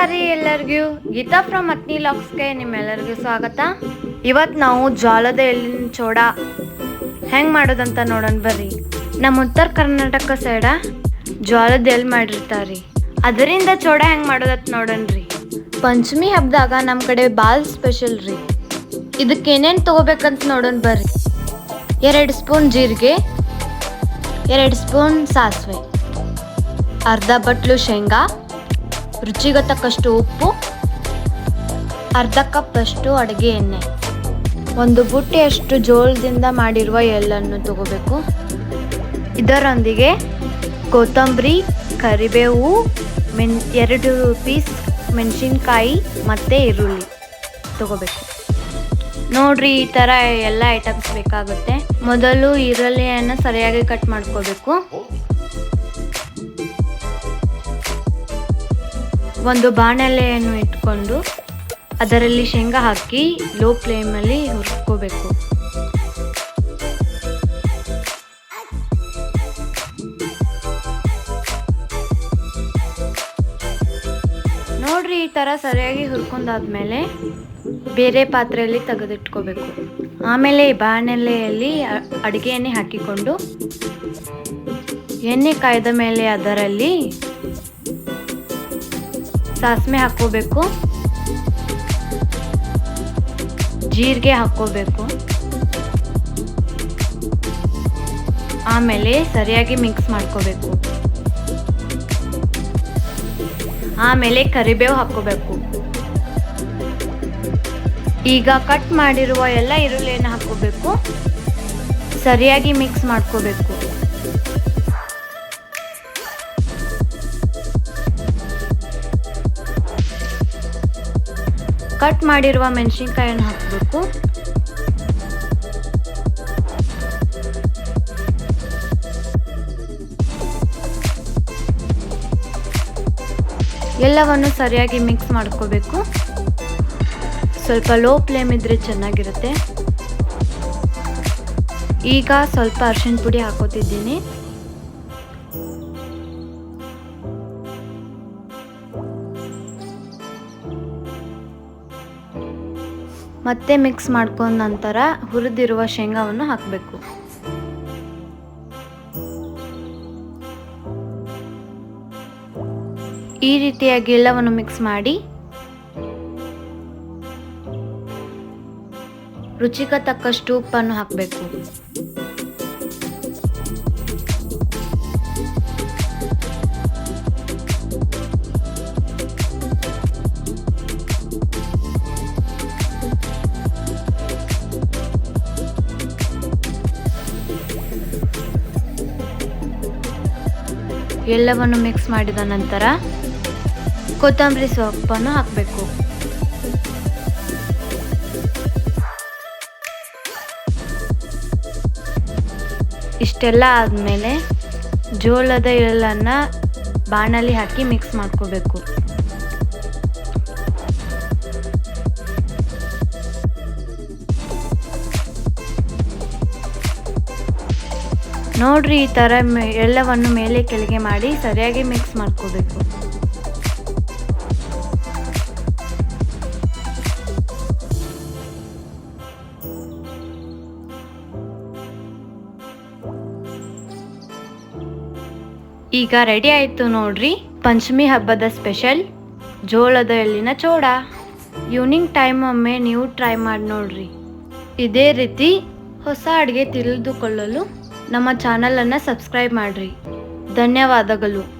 ನಮಸ್ಕಾರ ರೀ ಎಲ್ಲರಿಗೂ. ಗೀತಾ ಫ್ರಮ್ ಅತ್ನಿ ಲಾಕ್ಸ್ಗೆ ನಿಮ್ಮೆಲ್ಲರಿಗೂ ಸ್ವಾಗತ. ಇವತ್ತು ನಾವು ಜೋಳದ ಎಳ್ಳಿನ ಚೋಡ. ಹೆಂಗೆ ಮಾಡೋದಂತ ನೋಡೋಣ ಬರ್ರಿ. ನಮ್ಮ ಉತ್ತರ ಕರ್ನಾಟಕ ಸೈಡ ಜೋಳದ ಎಲ್ಲಿ ಮಾಡಿರ್ತಾರ್ರಿ ಅದರಿಂದ ಚೋಡ ಹೆಂಗೆ ಮಾಡೋದತ್ ನೋಡೋಣ್ರಿ ಪಂಚಮಿ ಹಬ್ಬದಾಗ ನಮ್ಮ ಕಡೆ ಬಾಲ್ ಸ್ಪೆಷಲ್ ರೀ. ಇದಕ್ಕೆ ಏನೇನು ತಗೋಬೇಕಂತ ನೋಡೋಣ ಬರ್ರಿ. ಎರಡು ಸ್ಪೂನ್ ಜೀರಿಗೆ, ಎರಡು ಸ್ಪೂನ್ ಸಾಸಿವೆ, ಅರ್ಧ ಬಟ್ಲು ಶೇಂಗಾ ರುಚಿಗೆ ತಕ್ಕಷ್ಟು ಉಪ್ಪು, ಅರ್ಧ ಕಪ್ ಅಷ್ಟು ಅಡುಗೆ ಎಣ್ಣೆ. ಒಂದು ಬುಟ್ಟಿಯಷ್ಟು ಜೋಳದಿಂದ ಮಾಡಿರುವ ಎಳ್ಳನ್ನು ತಗೋಬೇಕು. ಇದರೊಂದಿಗೆ ಕೊತ್ತಂಬರಿ, ಕರಿಬೇವು ಮೆನ್ ಎರಡು ಪೀಸ್ ಮೆಣಸಿನ್ಕಾಯಿ ಮತ್ತು ಈರುಳ್ಳಿ ತಗೋಬೇಕು. ನೋಡ್ರಿ, ಈ ಥರ ಎಲ್ಲ ಐಟಮ್ಸ್ ಬೇಕಾಗುತ್ತೆ. ಮೊದಲು ಈರುಳ್ಳಿಯನ್ನು ಸರಿಯಾಗಿ ಕಟ್ ಮಾಡ್ಕೋಬೇಕು. ಒಂದು ಬಾಣಲೆಯನ್ನು ಇಟ್ಕೊಂಡು ಅದರಲ್ಲಿ ಶೇಂಗಾ ಹಾಕಿ ಲೋ ಫ್ಲೇಮಲ್ಲಿ ಹುರ್ಕೋಬೇಕು. ನೋಡ್ರಿ ಈ ಥರ ಸರಿಯಾಗಿ ಹುರ್ಕೊಂಡಾದ್ಮೇಲೆ ಬೇರೆ ಪಾತ್ರೆಯಲ್ಲಿ ತೆಗೆದಿಟ್ಕೋಬೇಕು. ಆಮೇಲೆ ಈ ಬಾಣಲೆಯಲ್ಲಿ ಅಡುಗೆ ಎಣ್ಣೆ ಹಾಕಿಕೊಂಡು ಎಣ್ಣೆ ಕಾಯ್ದ ಮೇಲೆ ಅದರಲ್ಲಿ ಸಾಸಿವೆ ಹಾಕೋಬೇಕು ಜೀರಿಗೆ ಹಾಕೋಬೇಕು ಆಮೇಲೆ ಸರಿಯಾಗಿ ಮಿಕ್ಸ್ ಮಾಡ್ಕೋಬೇಕು. ಆಮೇಲೆ ಕರಿಬೇವು ಹಾಕೋಬೇಕು ಈಗ ಕಟ್ ಮಾಡಿರುವ ಎಲ್ಲ ಈರುಳ್ಳಿಯನ್ನು ಹಾಕೋಬೇಕು ಸರಿಯಾಗಿ ಮಿಕ್ಸ್ ಮಾಡ್ಕೋಬೇಕು. ಕಟ್ ಮಾಡಿರುವ ಮೆಣಸಿನ್ಕಾಯನ್ನು ಹಾಕಬೇಕು. ಎಲ್ಲವನ್ನು ಸರಿಯಾಗಿ ಮಿಕ್ಸ್ ಮಾಡ್ಕೋಬೇಕು. ಸ್ವಲ್ಪ ಲೋ ಫ್ಲೇಮ್ ಇದ್ರೆ ಚೆನ್ನಾಗಿರುತ್ತೆ. ಈಗ ಸ್ವಲ್ಪ ಅರ್ಶಿನ ಪುಡಿ ಹಾಕೋತಿದ್ದೀನಿ. ಮತ್ತೆ ಮಿಕ್ಸ್ ಮಾಡ್ಕೊಂಡ ನಂತರ ಹುರಿದಿರುವ ಶೇಂಗಾವನ್ನು ಹಾಕಬೇಕು. ಈ ರೀತಿಯಾಗಿ ಎಲ್ಲವನ್ನು ಮಿಕ್ಸ್ ಮಾಡಿ ರುಚಿಗೆ ತಕ್ಕಷ್ಟು ಉಪ್ಪನ್ನು ಹಾಕಬೇಕು. ಎಲ್ಲವನ್ನು ಮಿಕ್ಸ್ ಮಾಡಿದ ನಂತರ ಕೊತ್ತಂಬರಿ ಸೊಪ್ಪನ್ನು ಹಾಕಬೇಕು. ಇಷ್ಟೆಲ್ಲ ಆದಮೇಲೆ ಜೋಳದ ಎಳ್ಳನ್ನು ಬಾಣಲಿ ಹಾಕಿ ಮಿಕ್ಸ್ ಮಾಡ್ಕೋಬೇಕು. ನೋಡ್ರಿ ಈ ಥರ ಎಲ್ಲವನ್ನು ಮೇಲೆ ಕೆಳಗೆ ಮಾಡಿ ಸರಿಯಾಗಿ ಮಿಕ್ಸ್ ಮಾಡ್ಕೋಬೇಕು. ಈಗ ರೆಡಿ ಆಯಿತು ನೋಡ್ರಿ. ಪಂಚಮಿ ಹಬ್ಬದ ಸ್ಪೆಷಲ್ ಜೋಳದ ಎಳ್ಳಿನ ಚೋಡ. ಈವ್ನಿಂಗ್ ಟೈಮ್ ಒಮ್ಮೆ ನೀವು ಟ್ರೈ ಮಾಡಿ ನೋಡ್ರಿ. ಇದೇ ರೀತಿ ಹೊಸ ಅಡುಗೆ ತಿಳಿದುಕೊಳ್ಳಲು ನಮ್ಮ ಚಾನಲನ್ನು ಸಬ್ಸ್ಕ್ರೈಬ್ ಮಾಡಿರಿ. ಧನ್ಯವಾದಗಳು.